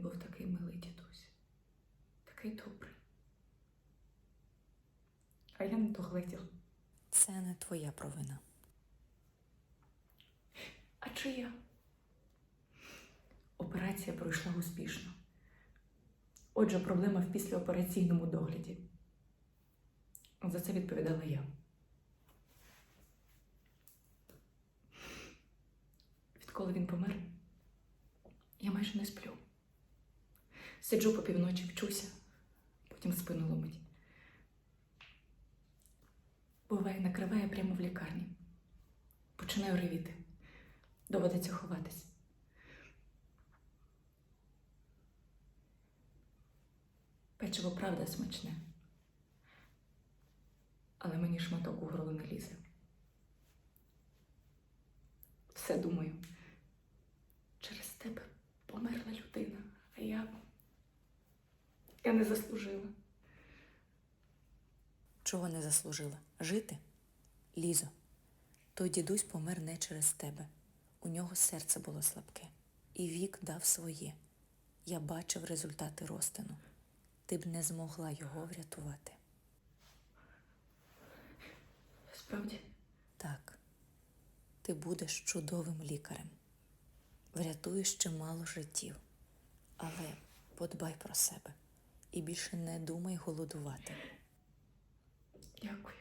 був такий милий дідусь, такий добрий. А я не догледіла. Це не твоя провина. А чия? Операція пройшла успішно. Отже, проблема в післяопераційному догляді. За це відповідала я. Відколи він помер, я майже не сплю. Сиджу по півночі, вчуся, потім спину ломить. Буває, накриває прямо в лікарні. Починаю ревіти. Доводиться ховатись. Печиво правда смачне. Але мені шматок у горло не лізе. Все думаю. Через тебе померла людина, а я. Я не заслужила. Чого не заслужила? Жити? Лізо, той дідусь помер не через тебе. У нього серце було слабке, і вік дав своє. Я бачив результати розтину. Ти б не змогла його врятувати. Справді, Так, ти будеш чудовим лікарем. Врятуєш чимало життів. Але подбай про себе і більше не думай голодувати. дякую.